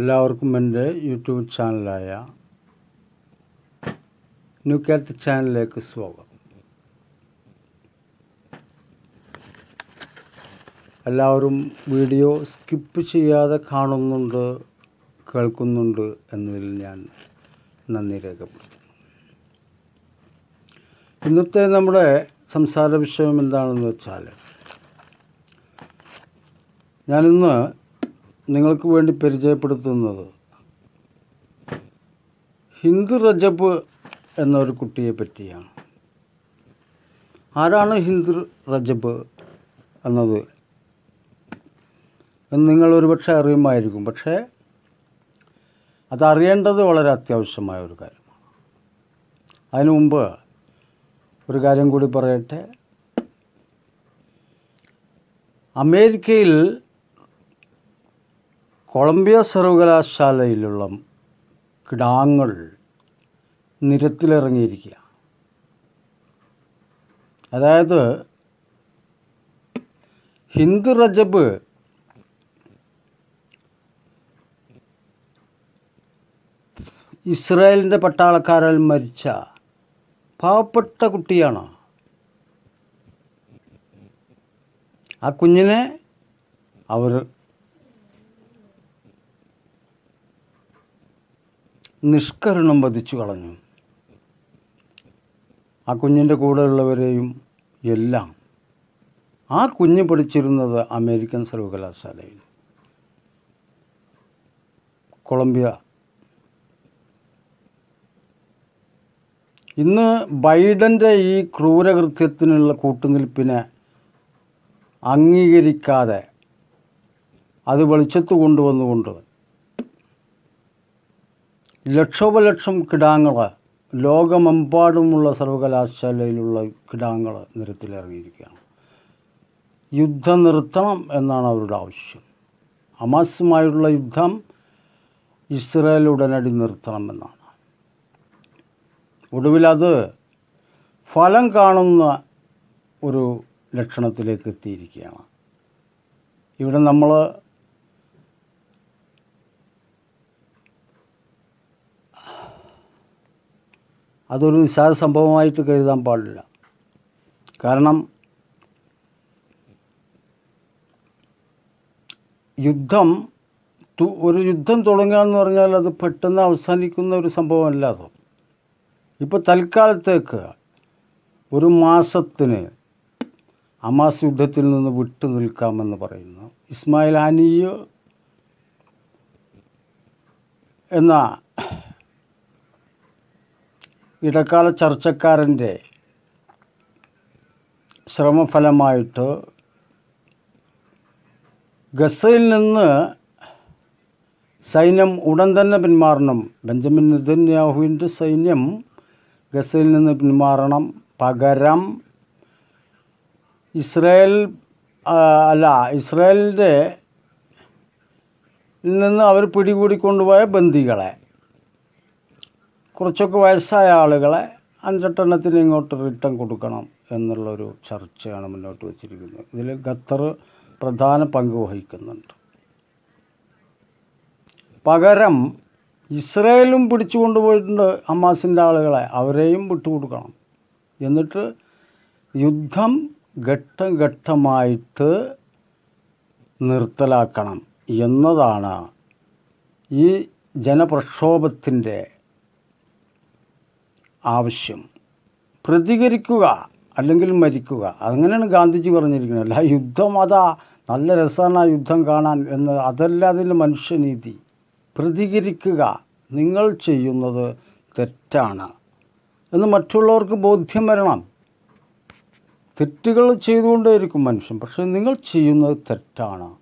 എല്ലാവർക്കും എന്റെ YouTube ചാനലായ new കാറ്റ് ചാനലിലേക്ക് സ്വാഗതം. എല്ലാവരും വീഡിയോ സ്കിപ്പ് ചെയ്യാതെ കാണുന്നുണ്ട് കേൾക്കുന്നുണ്ട് എന്നതിൽ ഞാൻ നന്ദി രേഖപ്പെടുത്തുന്നു. ഇന്നത്തെ നമ്മുടെ സംസാര വിഷയം എന്താണെന്ന് വെച്ചാൽ ഞാനിന്ന് നിങ്ങൾക്ക് വേണ്ടി പരിചയപ്പെടുത്തുന്നത്. ഹിന്ദു റജബ് എന്നൊരു കുട്ടിയെ പറ്റിയാണ്. ആരാണ് ഹിന്ദു റജബ് എന്നത്? എന്ന് നിങ്ങൾ ഒരുപക്ഷെ അറിയുമായിരിക്കും. പക്ഷേ അതറിയേണ്ടത് വളരെ അത്യാവശ്യമായ ഒരു കാര്യമാണ്. അതിനു മുമ്പ് ഒരു കാര്യം കൂടി പറയട്ടെ. അമേരിക്കയിൽ കൊളംബിയ സർവകലാശാലയിലുള്ള കിടാങ്ങൾ നിരത്തിലിറങ്ങിയിരിക്കുക. അതായത് ഹിന്ദു റജബ് ഇസ്രായേലിന്റെ പട്ടാളക്കാരാൽ മരിച്ച പാവപ്പെട്ട കുട്ടിയാണ്. ആ കുഞ്ഞിനെ അവർ നിഷ്കരുണം വധിച്ചു കളഞ്ഞു. ആ കുഞ്ഞിന്റെ കൂടെയുള്ളവരെയും എല്ലാം ആ കുഞ്ഞ് പഠിച്ചിരുന്നത് അമേരിക്കൻ സർവകലാശാലയിൽ. കൊളംബിയ. ഇന്ന് ബൈഡന്റെ ഈ ക്രൂരകൃത്യത്തിനുള്ള കൂട്ടുനിൽപ്പിനെ അംഗീകരിക്കാതെ അത് വെളിച്ചത്ത് കൊണ്ടുവന്നുകൊണ്ട് ലക്ഷോപലക്ഷം കിടാങ്ങൾ ലോകമെമ്പാടുമുള്ള സർവകലാശാലയിലുള്ള കിടാങ്ങൾ നിരത്തിലിറങ്ങിയിരിക്കുകയാണ്. യുദ്ധം നിർത്തണം എന്നാണ് അവരുടെ ആവശ്യം. ഹമാസുമായുള്ള യുദ്ധം ഇസ്രയേൽ ഉടനടി നിർത്തണമെന്നാണ് ഒടുവിൽ അത് ഫലം കാണുന്ന ഒരു ലക്ഷണത്തിലേക്ക് എത്തിയിരിക്കുകയാണ്. ഇവിടെ നമ്മൾ അതൊരു നിസ്സാര സംഭവമായിട്ട് കരുതാൻ പാടില്ല. കാരണം യുദ്ധം ഒരു യുദ്ധം തുടങ്ങുക എന്ന് പറഞ്ഞാൽ അത് പെട്ടെന്ന് അവസാനിക്കുന്ന ഒരു സംഭവമല്ല അത്. ഇപ്പോൾ തൽക്കാലത്തേക്ക് ഒരു മാസത്തിന് അമാസ് യുദ്ധത്തിൽ നിന്ന് വിട്ടു നിൽക്കാമെന്ന് പറയുന്നു. ഇസ്മായിൽ ഹാനിയ എന്ന ഇടക്കാല ചർച്ചക്കാരന്റെ ശ്രമഫലമായിട്ട് ഗസയിൽ നിന്ന് സൈന്യം ഉടൻ തന്നെ പിന്മാറണം. ബെഞ്ചമിൻ നെതന്യാഹുവിന്റെ സൈന്യം ഗസയിൽ നിന്ന് പിന്മാറണം. പകരം ഇസ്രായേൽ അല്ല ഇസ്രായേലിന്റെ നിന്ന് അവർ പിടികൂടിക്കൊണ്ടുപോയ ബന്ദികളെ കുറച്ചൊക്കെ വയസ്സായ ആളുകളെ അഞ്ചെട്ടെണ്ണത്തിന് ഇങ്ങോട്ട് റിട്ടേൺ കൊടുക്കണം എന്നുള്ളൊരു ചർച്ചയാണ് മുന്നോട്ട് വച്ചിരിക്കുന്നത്. ഇതിൽ ഖത്തർ പ്രധാന പങ്ക് വഹിക്കുന്നുണ്ട്. പകരം ഇസ്രയേലും പിടിച്ചു കൊണ്ടുപോയിട്ടുണ്ട് ഹമാസിന്റെ ആളുകളെ അവരെയും വിട്ടുകൊടുക്കണം. എന്നിട്ട് യുദ്ധം ഘട്ടം ഘട്ടമായിട്ട് നിർത്തലാക്കണം എന്നതാണ് ഈ ജനപ്രക്ഷോഭത്തിന്റെ ആവശ്യം. പ്രതികരിക്കുക അല്ലെങ്കിൽ മരിക്കുക. അങ്ങനെയാണ് ഗാന്ധിജി പറഞ്ഞിരിക്കുന്നത്. അല്ല യുദ്ധം അതാ നല്ല രസമാണ് ആ യുദ്ധം കാണാൻ എന്ന്. അതല്ല അതിൽ മനുഷ്യനീതി. പ്രതികരിക്കുക. നിങ്ങൾ ചെയ്യുന്നത് തെറ്റാണ് എന്ന് മറ്റുള്ളവർക്ക് ബോധ്യം വരണം. തെറ്റുകൾ ചെയ്തുകൊണ്ടേയിരിക്കും മനുഷ്യൻ. പക്ഷേ നിങ്ങൾ ചെയ്യുന്നത് തെറ്റാണ്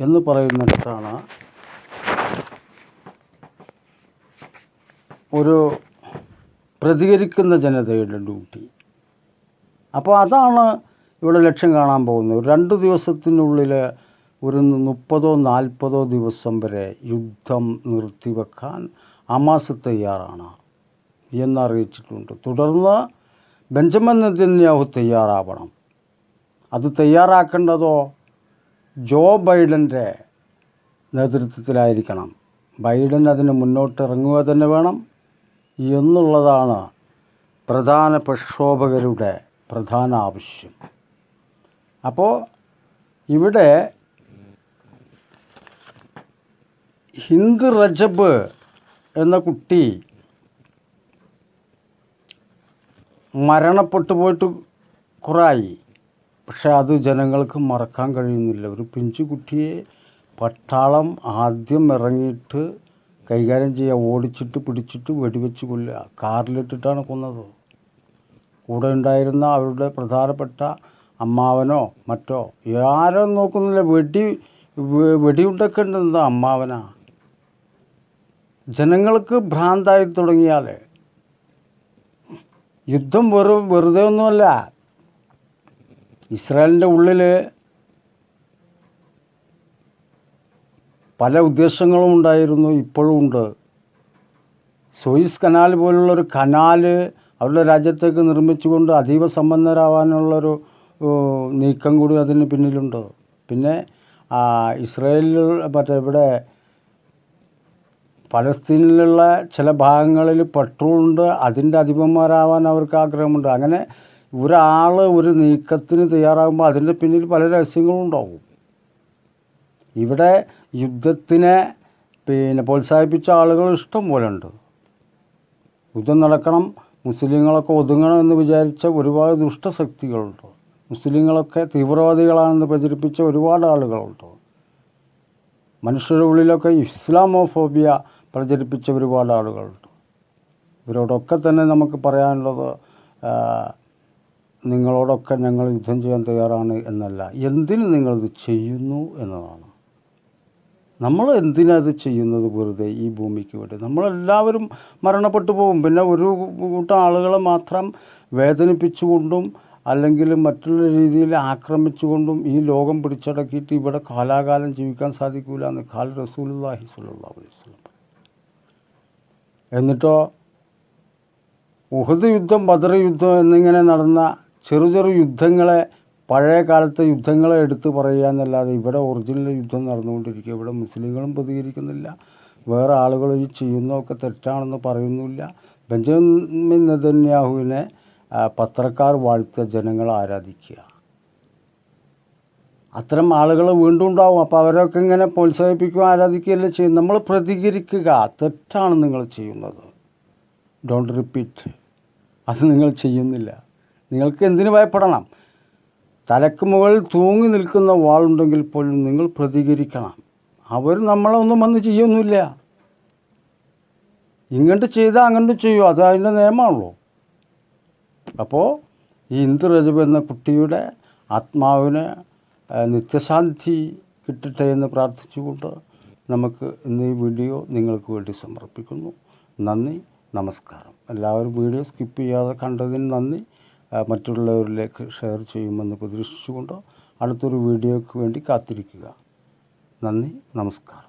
എന്ന് പറയുന്നിടത്താണ് ഒരു പ്രതികരിക്കുന്ന ജനതയുടെ ഡ്യൂട്ടി. അപ്പോൾ അതാണ് ഇവിടെ ലക്ഷ്യം കാണാൻ പോകുന്നത്. രണ്ട് ദിവസത്തിനുള്ളിൽ ഒരു മുപ്പതോ നാൽപ്പതോ ദിവസം വരെ യുദ്ധം നിർത്തിവെക്കാൻ അമാസ് തയ്യാറാണ് എന്നറിയിച്ചിട്ടുണ്ട്. തുടർന്ന് ബെഞ്ചമിൻ നെതന്യാഹു തയ്യാറാവണം. അത് തയ്യാറാക്കേണ്ടതോ? ജോ ബൈഡന്റെ നേതൃത്വത്തിലായിരിക്കണം. ബൈഡൻ അതിന് മുന്നോട്ട് ഇറങ്ങുക തന്നെ വേണം. എന്നുള്ളതാണ് പ്രധാന പ്രക്ഷോഭകരുടെ പ്രധാന ആവശ്യം. അപ്പോൾ ഇവിടെ ഹിന്ദ് റജബ് എന്ന കുട്ടി മരണപ്പെട്ടു പോയിട്ട് കുറായി പക്ഷെ അത് ജനങ്ങൾക്ക് മറക്കാൻ കഴിയുന്നില്ല. ഒരു പിഞ്ചു കുട്ടിയെ പട്ടാളം ആദ്യം ഇറങ്ങിയിട്ട് കൈകാര്യം ചെയ്യുക ഓടിച്ചിട്ട് പിടിച്ചിട്ട് വെടിവെച്ച് കൊല്ലുക. കാറിലിട്ടിട്ടാണ് കൊന്നത്. കൂടെ ഉണ്ടായിരുന്ന അവരുടെ പ്രധാനപ്പെട്ട അമ്മാവനോ മറ്റോ ആരും നോക്കുന്നില്ല. വെടി വെടിയുണ്ടക്കേണ്ടത് അമ്മാവനാ? ജനങ്ങൾക്ക് ഭ്രാന്തായി തുടങ്ങിയാൽ യുദ്ധം വെറും വെറുതെ ഒന്നുമല്ല ഇസ്രായേലിന്റെ ഉള്ളിൽ പല ഉദ്ദേശങ്ങളും ഉണ്ടായിരുന്നു ഇപ്പോഴും ഉണ്ട്. സൂയിസ് കനാൽ പോലുള്ളൊരു കനാൽ അവരുടെ രാജ്യത്തേക്ക് നിർമ്മിച്ചുകൊണ്ട് അതീവ സമ്പന്നരാവാനുള്ളൊരു നീക്കം കൂടി അതിന് പിന്നിലുണ്ട്. പിന്നെ ഇസ്രയേലിൽ മറ്റേ ഇവിടെ പലസ്തീനിലുള്ള ചില ഭാഗങ്ങളിൽ പെട്രോളുണ്ട് അതിന്റെ അധിപന്മാരാവാൻ അവർക്ക് ആഗ്രഹമുണ്ട്. അങ്ങനെ ഒരാൾ ഒരു നീക്കത്തിന് തയ്യാറാകുമ്പോൾ അതിന്റെ പിന്നിൽ പല രഹസ്യങ്ങളും ഉണ്ടാവും. ഇവിടെ യുദ്ധത്തിനെ പിന്നെ പ്രോത്സാഹിപ്പിച്ച ആളുകൾ ഇഷ്ടം പോലെ ഉണ്ട്. യുദ്ധം നടക്കണം മുസ്ലിങ്ങളൊക്കെ ഒതുങ്ങണം എന്ന് വിചാരിച്ച ഒരുപാട് ദുഷ്ടശക്തികളുണ്ട്. മുസ്ലിങ്ങളൊക്കെ തീവ്രവാദികളാണെന്ന് പ്രചരിപ്പിച്ച ഒരുപാട് ആളുകളുണ്ട്. മനുഷ്യരുടെ ഉള്ളിലൊക്കെ ഇസ്ലാമോഫോബിയ പ്രചരിപ്പിച്ച ഒരുപാട് ആളുകളുണ്ട്. ഇവരോടൊക്കെ തന്നെ നമുക്ക് പറയാനുള്ളത് നിങ്ങളോടൊക്കെ ഞങ്ങൾ യുദ്ധം ചെയ്യാൻ തയ്യാറാണ് എന്നല്ല. എന്തിന് നിങ്ങളിത് ചെയ്യുന്നു എന്നതാണ്. നമ്മൾ എന്തിനത് ചെയ്യുന്നത് വെറുതെ ഈ ഭൂമിക്ക് വേണ്ടി? നമ്മളെല്ലാവരും മരണപ്പെട്ടു പോകും. പിന്നെ ഒരു കൂട്ടം ആളുകളെ മാത്രം വേദനിപ്പിച്ചുകൊണ്ടും അല്ലെങ്കിൽ മറ്റുള്ള രീതിയിൽ ആക്രമിച്ചുകൊണ്ടും ഈ ലോകം പിടിച്ചടക്കിയിട്ട് ഇവിടെ കാലാകാലം ജീവിക്കാൻ സാധിക്കൂല എന്ന് ഖാൽ റസൂലുള്ളാഹി സ്വല്ലല്ലാഹു അലൈഹി വസല്ലം എന്നിട്ടോ ഉഹദ് യുദ്ധം ബദർ യുദ്ധം എന്നിങ്ങനെ നടന്ന ചെറു ചെറു യുദ്ധങ്ങളെ പഴയ കാലത്തെ യുദ്ധങ്ങളെ എടുത്ത് പറയുക എന്നല്ലാതെ ഇവിടെ ഒറിജിനൽ യുദ്ധം നടന്നുകൊണ്ടിരിക്കുക. ഇവിടെ മുസ്ലിങ്ങളും പ്രതികരിക്കുന്നില്ല. വേറെ ആളുകൾ ഈ ചെയ്യുന്നതൊക്കെ തെറ്റാണെന്ന് പറയുന്നില്ല. ബെഞ്ചമിൻ നെതന്യാഹുവിനെ പത്രക്കാർ വാഴ്ത്ത ജനങ്ങൾ ആരാധിക്കുക. അത്തരം ആളുകൾ വീണ്ടും ഉണ്ടാവും. അപ്പോൾ അവരൊക്കെ ഇങ്ങനെ പ്രോത്സാഹിപ്പിക്കുക ആരാധിക്കുകയല്ലേ ചെയ്യും. നമ്മൾ പ്രതികരിക്കുക. തെറ്റാണ് നിങ്ങൾ ചെയ്യുന്നത്. ഡോണ്ട് റിപ്പീറ്റ് അത് നിങ്ങൾ ചെയ്യുന്നില്ല. നിങ്ങൾക്ക് എന്തിനു ഭയപ്പെടണം? തലക്ക് മുകളിൽ തൂങ്ങി നിൽക്കുന്ന വാളുണ്ടെങ്കിൽ പോലും നിങ്ങൾ പ്രതികരിക്കണം. അവർ നമ്മളെ ഒന്നും വന്ന് ചെയ്യൊന്നുമില്ല. ഇങ്ങോട്ട് ചെയ്താൽ അങ്ങോട്ട് ചെയ്യൂ. അത് അതിന്റെ നിയമമാണല്ലോ. അപ്പോൾ ഈ ഇന്ദു രജബ് എന്ന കുട്ടിയുടെ ആത്മാവിന് നിത്യശാന്തി കിട്ടട്ടെ എന്ന് പ്രാർത്ഥിച്ചുകൊണ്ട് നമുക്ക് ഇന്ന് ഈ വീഡിയോ നിങ്ങൾക്ക് വേണ്ടി സമർപ്പിക്കുന്നു. നന്ദി. നമസ്കാരം. എല്ലാവരും വീഡിയോ സ്കിപ്പ് ചെയ്യാതെ കണ്ടതിന് നന്ദി. മറ്റുള്ളവരിലേക്ക് ഷെയർ ചെയ്യുമെന്ന് പ്രതീക്ഷിച്ചുകൊണ്ട് അടുത്തൊരു വീഡിയോയ്ക്ക് വേണ്ടി കാത്തിരിക്കുക. നന്ദി നമസ്കാരം.